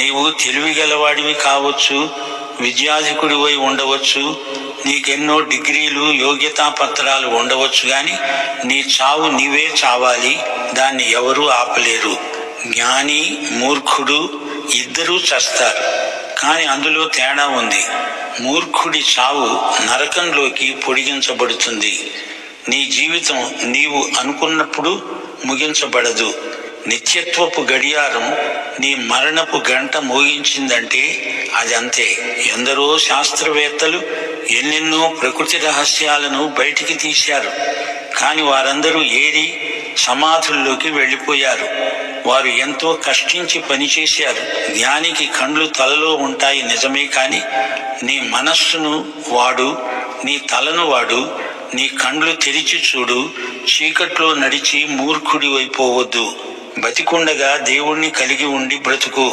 నీవు తెలివి గలవాడివి కావచ్చు విద్యాధికుడివై ఉండవచ్చు నీకెన్నో డిగ్రీలు యోగ్యతా పత్రాలు ఉండవచ్చు గాని నీ చావు నీవే చావాలి దాన్ని ఎవరూ ఆపలేరు. జ్ఞాని మూర్ఖుడు ఇద్దరూ చస్తారు. కానీ అందులో తేడా ఉంది. మూర్ఖుడి చావు నరకంలోకి పొడిగించబడుతుంది. నీ జీవితం నీవు అనుకున్నప్పుడు ముగించబడదు. నిత్యత్వపు గడియారం నీ మరణపు గంట మోగించిందంటే అది అంతే ఎందరో శాస్త్రవేత్తలు ఎన్నెన్నో ప్రకృతి రహస్యాలను బయటికి తీశారు. కానీ వారందరూ ఏరి సమాధుల్లోకి వెళ్ళిపోయారు. వారు ఎంతో కష్టించి పనిచేశారు. జ్ఞానికి కండ్లు తలలో ఉంటాయి నిజమే కానీ నీ మనస్సును వాడు నీ తలను వాడు నీ కండ్లు తెరిచి చూడు చీకట్లో నడిచి మూర్ఖుడి అయిపోవద్దు బతికుండగా దేవుణ్ణి కలిగి ఉండి బ్రతుకు.